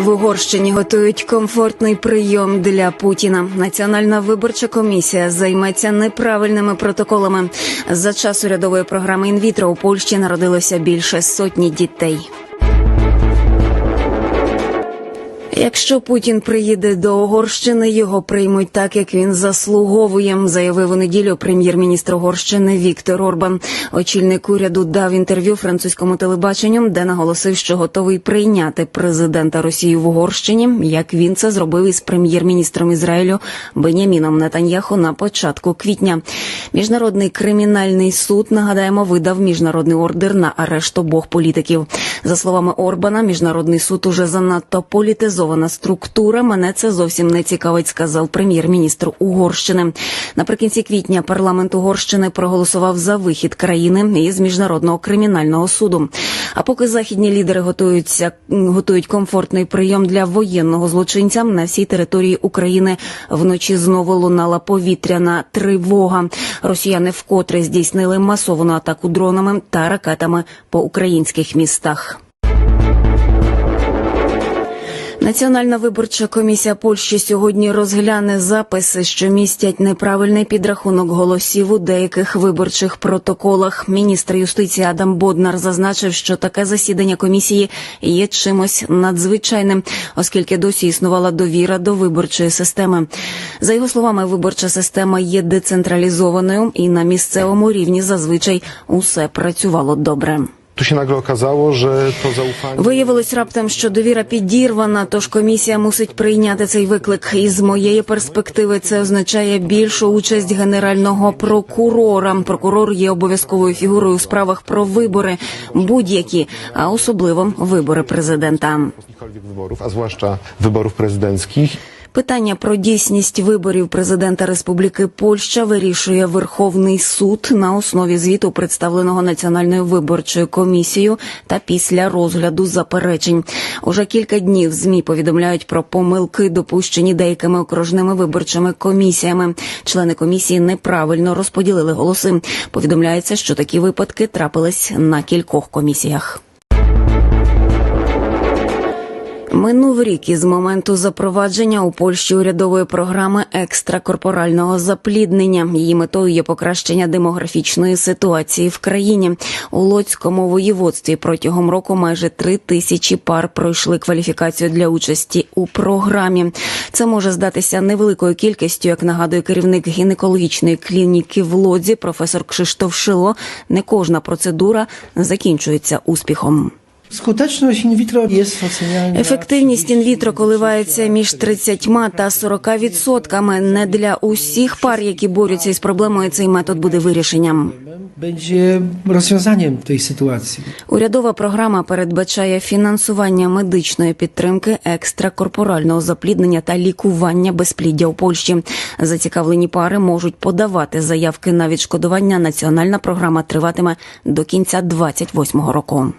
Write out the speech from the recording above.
В Угорщині готують комфортний прийом для Путіна. Національна виборча комісія займеться неправильними протоколами. За час урядової програми інвітро у Польщі народилося більше сотні дітей. Якщо Путін приїде до Угорщини, його приймуть так, як він заслуговує, заявив у неділю прем'єр-міністр Угорщини Віктор Орбан. Очільник уряду дав інтерв'ю французькому телебаченню, де наголосив, що готовий прийняти президента Росії в Угорщині, як він це зробив із прем'єр-міністром Ізраїлю Беняміном Нетаньяху на початку квітня. Міжнародний кримінальний суд нагадаємо видав міжнародний ордер на арешт обох політиків. За словами Орбана, міжнародний суд уже занадто політизована структура. Мене це зовсім не цікавить, сказав прем'єр-міністр Угорщини. Наприкінці квітня парламент Угорщини проголосував за вихід країни із міжнародного кримінального суду. А поки західні лідери готуються готують комфортний прийом для воєнного злочинця на всій території України вночі знову лунала повітряна тривога. Росіяни вкотре здійснили масовану атаку дронами та ракетами по українських містах. Національна виборча комісія Польщі сьогодні розгляне записи, що містять неправильний підрахунок голосів у деяких виборчих протоколах. Міністр юстиції Адам Боднар зазначив, що таке засідання комісії є чимось надзвичайним, оскільки досі існувала довіра до виборчої системи. За його словами, виборча система є децентралізованою, і на місцевому рівні зазвичай усе працювало добре. Tu się nagle okazało, że to zaufanie. Виявилось раптом, що довіра підірвана, тож комісія мусить прийняти цей виклик. І з моєї перспективи це означає більшу участь генерального прокурора. Прокурор є обов'язковою фігурою у справах про вибори, будь-які, а особливо вибори президента. wyborów, a zwłaszcza wyborów prezydenckich. Питання про дійсність виборів президента Республіки Польща вирішує Верховний суд на основі звіту, представленого Національною виборчою комісією, та після розгляду заперечень. Уже кілька днів змі повідомляють про помилки, допущені деякими окружними виборчими комісіями. Члени комісії неправильно розподілили голоси. Повідомляється, що такі випадки трапились на кількох комісіях. Минув рік із моменту запровадження у Польщі урядової програми екстракорпорального запліднення. Її метою є покращення демографічної ситуації в країні. У Лоцькому воєводстві протягом року майже три тисячі пар пройшли кваліфікацію для участі у програмі. Це може здатися невеликою кількістю, як нагадує керівник гінекологічної клініки в Лодзі, професор Кшиштоф Шило. Не кожна процедура закінчується успіхом. In vitro jest oceniana. Ефективність інвітро коливається між 30 та 40 відсотками. Не для усіх пар, які борються із проблемою, цей метод буде вирішенням. będzie rozwiązaniem tej sytuacji. Урядова програма передбачає фінансування медичної підтримки, екстракорпорального запліднення та лікування безпліддя у Польщі. Зацікавлені пари можуть подавати заявки на відшкодування. Національна програма триватиме до кінця 28-го року.